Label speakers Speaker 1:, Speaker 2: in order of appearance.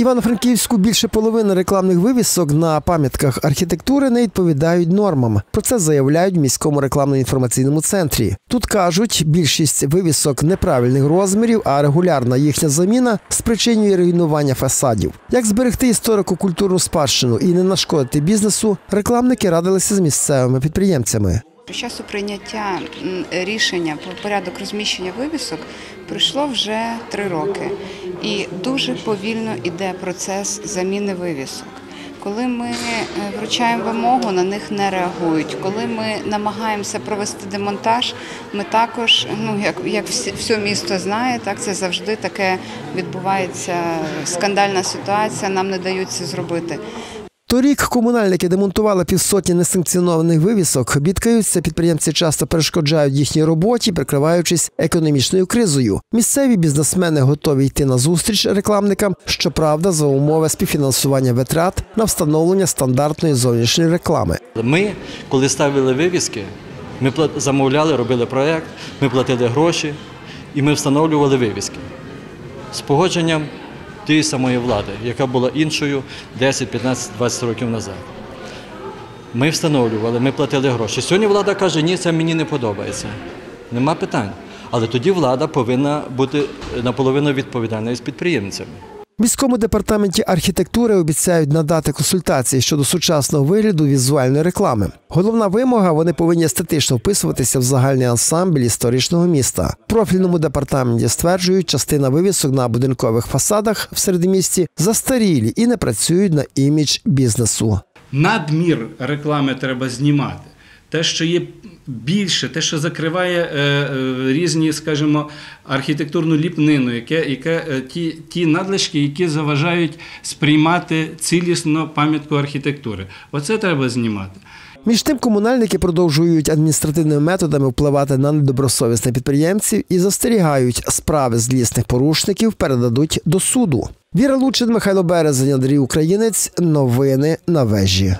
Speaker 1: Івано-Франківську більше половини рекламних вивісок на пам'ятках архітектури не відповідають нормам. Про це заявляють в міському рекламно-інформаційному центрі. Тут кажуть, більшість вивісок неправильних розмірів, а регулярна їхня заміна спричинює руйнування фасадів. Як зберегти історико-культурну спадщину і не нашкодити бізнесу, рекламники радилися з місцевими підприємцями.
Speaker 2: З часу прийняття рішення про порядок розміщення вивісок пройшло вже три роки, і дуже повільно йде процес заміни вивісок. Коли ми е, вручаємо вимогу, на них не реагують. Коли ми намагаємося провести демонтаж, ми також, ну як, як все місто знає, так це завжди таке відбувається скандальна ситуація. Нам не дають це зробити.
Speaker 1: Торік комунальники демонтували півсотні несанкціонованих вивісок. Бідкаються, підприємці часто перешкоджають їхній роботі, прикриваючись економічною кризою. Місцеві бізнесмени готові йти на зустріч рекламникам, щоправда, за умови співфінансування витрат на встановлення стандартної зовнішньої реклами.
Speaker 3: Ми, коли ставили вивіски, ми замовляли, робили проєкт, ми платили гроші і ми встановлювали вивіски з погодженням тієї самої влади, яка була іншою 10, 15, 20 років назад. Ми встановлювали, ми платили гроші. Сьогодні влада каже, ні, це мені не подобається. Нема питань. Але тоді влада повинна бути наполовину відповідальною з підприємцями.
Speaker 1: Міському департаменті архітектури обіцяють надати консультації щодо сучасного вигляду візуальної реклами. Головна вимога вони повинні естетично вписуватися в загальний ансамбль історичного міста. В профільному департаменті стверджують, частина вивісок на будинкових фасадах в середмісті застарілі і не працюють на імідж бізнесу.
Speaker 4: надмір реклами треба знімати. Те, що є більше, те, що закриває е, е, різні, скажімо, архітектурну ліпнину, яке, яке, е, ті, ті надлишки, які заважають сприймати цілісно пам'ятку архітектури. Оце треба знімати.
Speaker 1: Між тим, комунальники продовжують адміністративними методами впливати на недобросовісних підприємців і застерігають, справи злісних порушників передадуть до суду. Віра Лучин, Михайло Березень, Андрій Українець. Новини на вежі.